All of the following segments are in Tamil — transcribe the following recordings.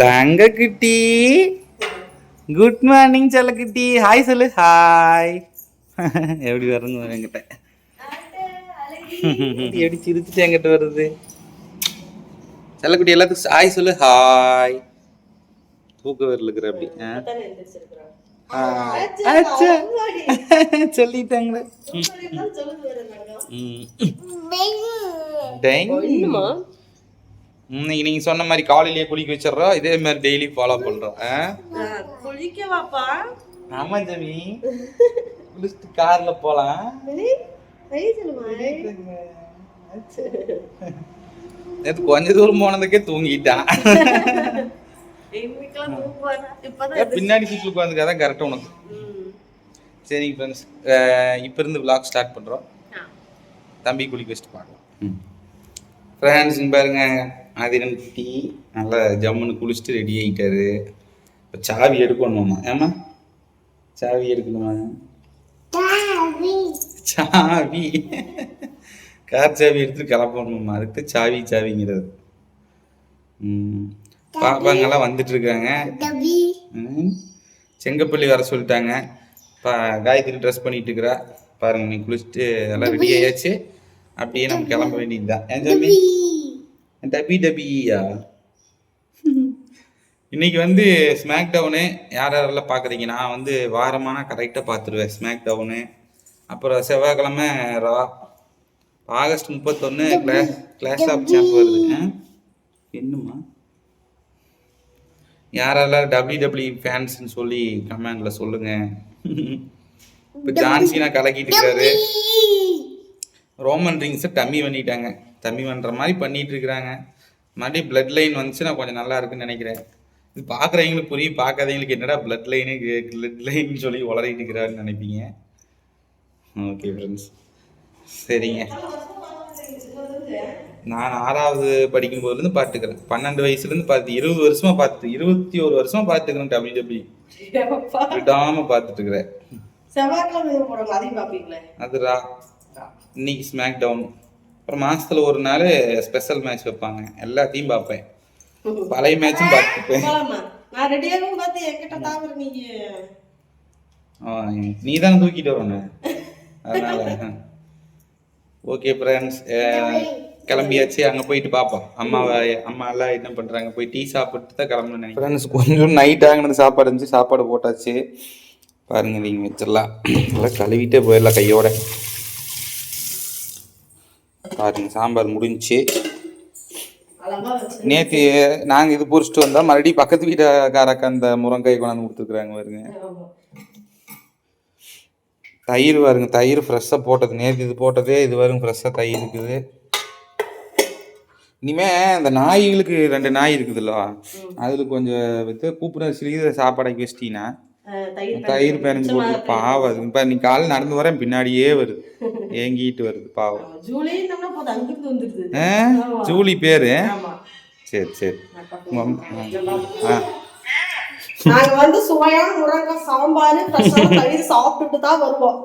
தங்க குட்டி குட் மார்னிங் செல்லக்குட்டி ஹாய் சொல்லு ஹாய் எப்படி வருங்க என்கிட்ட எப்படி சிரிச்சுட்டு என்கிட்ட வருது செல்லக்குட்டி எல்லாத்துக்கும் ஹாய் சொல்லு ஹாய் தூக்க வரல இருக்கிற அப்படி ஆ? ஹாய். அச்சா. சொல்லிட்டாங்களே ம். இன்னைக்கு நீங்க சொன்ன மாதிரி காலையிலேயே குளிக்க வச்சிடுறோம் இதே மாதிரி டெய்லி ஃபாலோ பண்றோம் ஆ? குளிக்கவாப்பா? ஆமா ஜமி. குளிச்சுட்டு கார்ல போலாம். நேத்து கொஞ்ச தூரம் போனதுக்கே தூங்கிட்டான். பின்னாடி சீட்ல உட்காந்துக்காதான் கரெக்டா உனக்கு. சரிங்க ஃப்ரெண்ட்ஸ் இப்போ இருந்து vlog ஸ்டார்ட் பண்றோம். ஆ. தம்பி குளிக்க வச்சுட்டு பார்க்கலாம் ஃப்ரெண்ட்ஸ் பாருங்க. ஆதிரன் டீ நல்லா ஜம்முன்னு குளிச்சுட்டு ரெடி ஆகிட்டாரு இப்போ சாவி எடுக்கணுமாம்மா. ஏமா சாவி எடுக்கணுமா? சாவி. கார் சாவி எடுத்து கிளப்பணுமாம்மா அதுக்கு சாவி சாவிங்கிறது. ம். பாப்பாங்கெல்லாம் வந்துட்டு இருக்காங்க. செங்கப்பள்ளி வர சொல்லிட்டாங்க. பா காயத்ரி ட்ரெஸ் பண்ணிட்டு இருக்கிறா பாருங்க நீ குளிச்சுட்டு எல்லாம் ரெடி ஆயாச்சு. அப்படியே நம்ம கிளம்ப வேண்டியதுதான். ஏன் தம்பி டபி டபியா இன்னைக்கு வந்து ஸ்மாக் டவுனு யார் யாரெல்லாம் பார்க்குறீங்க? நான் வந்து வாரமான கரெக்டாக பார்த்துருவேன் ஸ்மாக் டவுனு அப்புறம் செவ்வாய்க்கிழமை ரா ஆகஸ்ட் முப்பத்தொன்று கிளாஸ் கிளாஸ் ஆஃப் சாம்ப் வருது? என்னம்மா? யாரெல்லாம் டபிள்யூ டபிள்யூ ஃபேன்ஸ்னு சொல்லி கமெண்ட்ல சொல்லுங்க. இப்போ ஜான்சினா கலக்கிட்டு இருக்காரு. ரோமன் ரிங்ஸை டம்மி பண்ணிட்டாங்க. டம்மி பண்ணுற மாதிரி பண்ணிட்டு இருக்கிறாங்க மறுபடியும் பிளட் லைன் வந்துச்சுன்னா கொஞ்சம் நல்லா இருக்குன்னு நினைக்கிறேன். இது பார்க்குறவங்களுக்கு புரியும். பார்க்காதவங்களுக்கு என்னடா பிளட் லைனு பிளட் லைன் சொல்லி உளறிட்டு இருக்கிறாருன்னு நினைப்பீங்க. ஓகே ஃப்ரெண்ட்ஸ் சரிங்க. நான் ஆறாவது படிக்கும் போதுலேருந்து பார்த்துக்கிறேன். பன்னெண்டு வயசுலேருந்து பார்த்து இருபது வருஷமா பார்த்து இருபத்தி ஒரு வருஷமா பார்த்துக்கிறேன் டபிள்யூ டபிள்யூ. ஏப்பா. விடாம பார்த்துட்டு இருக்கிறேன் அது இன்னைக்கு ஸ்மாக் டவுன் அப்புறம் மாசத்துல ஒரு நாள் ஸ்பெஷல் மேட்ச் வைப்பாங்க. எல்லாத்தையும் பார்ப்பேன். பழைய மேட்சும் பார்த்துப்பேன். நீ தானே தூக்கிட்டு வரணும். அதனால ஓகே ஃப்ரெண்ட்ஸ் கிளம்பியாச்சு. அங்கே போயிட்டு பார்ப்போம். அம்மாவை அம்மா எல்லாம் என்ன பண்ணுறாங்க போய் டீ சாப்பிட்டு தான் கிளம்பணும் ஃப்ரெண்ட்ஸ் கொஞ்சம் நைட் ஆகினது சாப்பாடு இருந்துச்சு. சாப்பாடு போட்டாச்சு. பாருங்க நீங்கள் வச்சிடலாம். நல்லா கழுவிட்டே போயிடலாம் கையோட. பாருங்க சாம்பார் வச்சு நேற்று நாங்கள் இது பொரிச்சிட்டு வந்தோம். மறுபடியும் பக்கத்து வீட்டுக்காரக்க அந்த முருங்காய் கொண்டாந்து கொடுத்துருக்குறாங்க பாருங்க. தயிர் பாருங்க தயிர் ஃப்ரெஷ்ஷாக போட்டது. நேற்று இது போட்டதே இது வரும் ஃப்ரெஷ்ஷாக தயிர் இருக்குது. இனிமே இந்த நாய்களுக்கு ரெண்டு நாய் இருக்குதுல்ல அதில் கொஞ்சம் இது கூப்பிட சிறிய சாப்பாடாக்கி வச்சிட்டீங்கன்னா தயிர் பேரஞ்சு போட்டு பாவம் அது இப்போ நீ காலைல நடந்து வரேன் பின்னாடியே வருது. ஏங்கிட்டு வருது பாவம். ஜூலி பேரு? சரி சரி. ஆ. நாங்க வந்து சுவையான முருங்கைக்காய் சாம்பார் தயிர் சாப்பிட்டுட்டு தான் வருவோம்.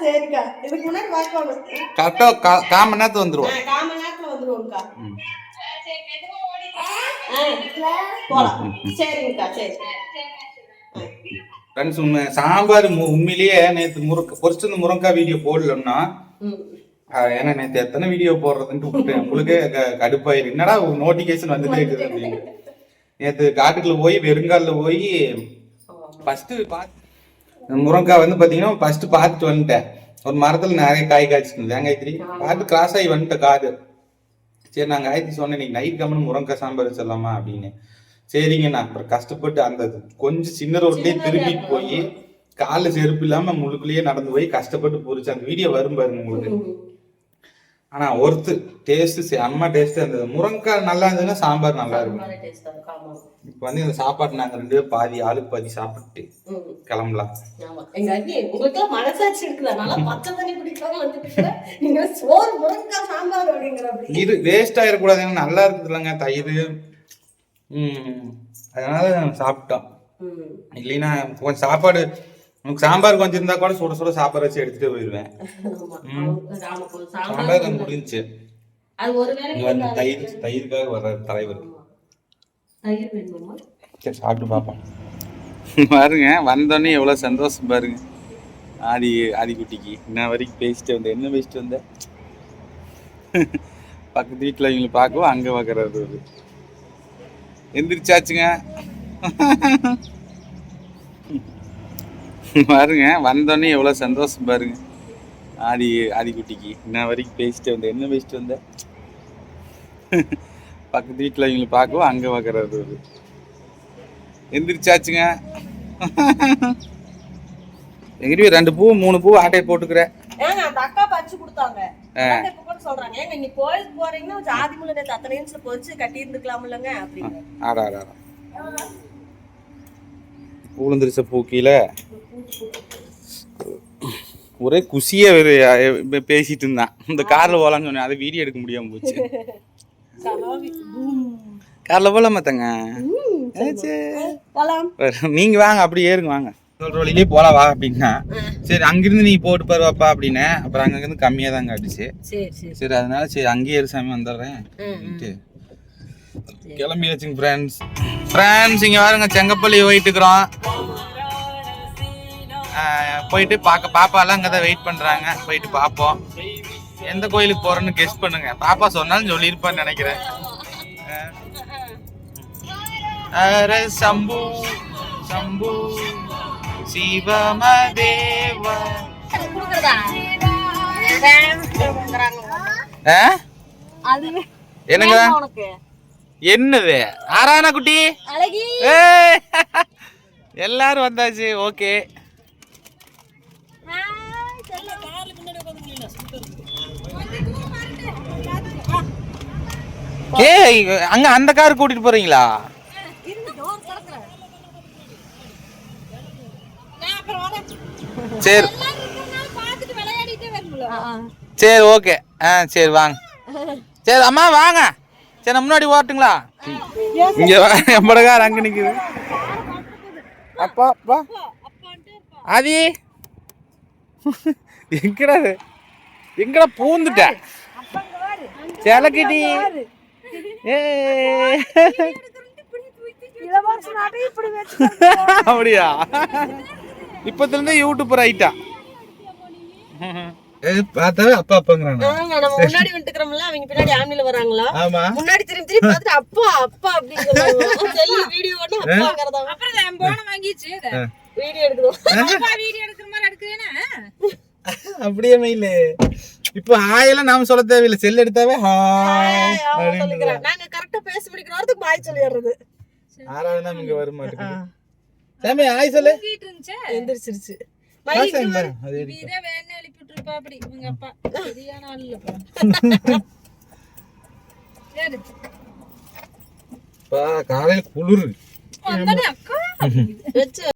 சரிக்கா. இதுக்கு முன்னாடி வாக்குவாங்க கரெக்டாக கா கால் மணி நேரத்துக்கு வந்துடுவோம் கால் மணி நேரத்துல வந்துருவோம்க்கா. போலாம். சரிங்கக்கா சரி. ஃப்ரெண்ட்ஸ் உண்மை சாம்பார் உண்மையிலேயே நேற்று முருக்க பொரிச்சு இந்த முருங்கக்காய் வீடியோ போடலன்னா ஏன்னா நேற்று எத்தனை வீடியோ போடுறதுன்ட்டு விட்டேன் உங்களுக்கே கடுப்பாயிரு. என்னடா நோட்டிஃபிகேஷன் வந்துட்டே இருக்குது அப்படின்னு. நேற்று காட்டுக்குள்ள போய் வெறுங்காலில் போய் ஃபர்ஸ்ட் பார்த்து முருங்கைக்காய் வந்து பார்த்தீங்கன்னா ஃபர்ஸ்ட் பார்த்துட்டு வந்துட்டேன். ஒரு மரத்தில் நிறைய காய் காய்ச்சிருந்தது தேங்காய்த்திரி பார்த்து கிராஸ் ஆகி வந்துட்டேன் காடு சரி நான் காயத்ரி சொன்னேன் நீங்க நைட் கம்மனு முருங்கைக்காய் சாம்பார் வச்சிடலாமா அப்படின்னு. சரிங்க நான் அப்புறம் கஷ்டப்பட்டு அந்த கொஞ்சம் சின்ன ரோட்லயே திரும்பிட்டு போய் காலில் செருப்பு இல்லாம முழுக்குள்ளேயே நடந்து போய் கஷ்டப்பட்டு பொரிச்சு அந்த வீடியோ வரும் பாருங்க உங்களுக்கு ஆனா ஒருத்து டேஸ்ட் செம்ம டேஸ்ட் அந்த முருங்கைக்காய் நல்லா இருந்ததுன்னா சாம்பார் நல்லா இருக்கும். இப்போ வந்து இந்த சாப்பாடு நாங்க ரெண்டு பேரும் பாதி ஆளுக்கு பாதி சாப்பிட்டு. கிளம்பலாம். எங்க அண்ணி, மனசாட்சி இருக்குதா? நல்லா பச்சை தண்ணி குடிக்காம வந்துட்டு இருக்கிற. நீங்க சோறு முருங்கைக்காய் சாம்பார் அப்படிங்கிற அப்படி. இது வேஸ்ட் ஆயிடக்கூடாதுன்னு நல்லா இருக்குது இல்லைங்க தயிர் அதனால சாப்பிட்டோம். இல்லைன்னா கொஞ்சம் சாப்பாடு உனக்கு சாம்பார் கொஞ்சம் இருந்தா கூட சுட சுட சாப்பாடு வச்சு எடுத்துட்டு போயிடுவேன் சாம்பார் வந்து தயிர் தயிருக்காக வர்ற தலைவர். தயிர் வேணுமா? சரி சாப்பிட்டு பார்ப்போம் பாருங்க வந்தோடனே எவ்வளோ சந்தோஷம் பாருங்க. ஆதி ஆதிக்குட்டிக்கு. இன்ன வரைக்கும் பேசிட்டு வந்தேன். என்ன பேசிட்டு வந்தேன் பக்கத்து வீட்டில் இவங்களை பார்க்கவும் அங்கே பார்க்குறாரு ஒரு எந்திரிச்சாச்சுங்க. பாருங்க வந்தோடனே எவ்வளோ சந்தோஷம் பாருங்க. ஆதி ஆதிக்குட்டிக்கு. இன்ன வரைக்கும் பேசிட்டு வந்தேன். என்ன பேசிட்டு வந்தேன் பக்கத்து வீட்டில் இவங்களை பார்க்கவும் அங்கே பார்க்குறாரு ஒரு எந்திரிச்சாச்சுங்க. எங்கிட்ட ரெண்டு பூ மூணு பூ ஆட்டையை போட்டுக்கிறேன் சொல்றாங்க. ஏங்க நீ கோயிலுக்கு போறீங்கன்னா ஜாதி நேத்து அத்தனை இன்ச்சில் பொறிச்சு கட்டி இருந்துக்கலாம்லங்க அப்படின்னு. ஆடா ஆடா. உளுந்திரிச்ச பூ கீழே ஒரே அஹ், பேசிட்டு இருந்தான். இந்த கார்ல போலாம்னு சொன்னேன். அதை வீடியோ எடுக்க முடியாம போச்சு. கார்ல போலாமா தங்க? நீங்க வாங்க அப்படி ஏறுங்க வாங்க. சொல்ற வழியிலே போலாம் வா அப்படின்னா. சரி அங்கிருந்து நீ போட்டு பாருவாப்பா அப்படின்னு அப்புறம் அங்கிருந்து கம்மியா தான் காட்டுச்சு சரி அதனால சரி அங்கேயே சாமி வந்துடுறேன். கிளம்பியாச்சுங்க ஃப்ரெண்ட்ஸ் ஃப்ரெண்ட்ஸ் இங்கே பாருங்க செங்கப்பள்ளி போயிட்டு இருக்கிறோம். போயிட்டு பார்க்க பாப்பாலாம் அங்கே தான் வெயிட் பண்ணுறாங்க போயிட்டு பார்ப்போம் எந்த கோயிலுக்கு போகிறோன்னு கெஸ் பண்ணுங்க. பாப்பா சொன்னாலும் சொல்லியிருப்பான்னு நினைக்கிறேன். அர சம்பு சம்பு. சிவமதேவ. என்னங்க? உனக்கு? என்னது? ஆரானா குட்டி! எல்லாரும் வந்தாச்சு ஓகே. ஏய் அங்க அந்த கார் கூட்டிட்டு போறீங்களா? சரி. சரி ஓகே. ஆ சரி வாங்க. சரி அம்மா வாங்க. சரி நான் முன்னாடி ஓட்டுங்களா இங்க வா எம்பட கார் அங்க நிக்குது. அப்பா அப்பா ஆதி. எங்கடா இது? எங்கடா பூந்துட்ட? செலக்கிட்டி. ஏ. அப்படியா? இப்பத்துல இருந்தே யூடியூபர் ஆயிட்டா பார்த்தாவே அப்பா அப்பாங்கிறானா? ஆமா, நம்ம முன்னாடி வந்துக்கிறோம்ல அவங்க பின்னாடி ஆம்னில வராங்களா? ஆமா. முன்னாடி திரும்பி திரும்பி பார்த்துட்டு அப்பா அப்பா சொல்லுவாங்க. செல்லு வீடியோ அப்பாங்கிறதா வீடியோ எடுக்கிற மாதிரி எடுக்கிறேன்னா அப்படியே மெயில. இப்போ ஹாயெல்லாம் நாம சொல்ல தேவையில்லை. செல் எடுத்தாவே ஹாய் நாங்க கரெக்டா பேசி முடிக்கிற வரதுக்கு பாய் சொல்லிடுறது. ஆறாவது இங்க வர மாட்டேங்குது. சாமி ஹாய் சொல்லு. எந்திரிச்சிருச்சு. காலையில குளிரு.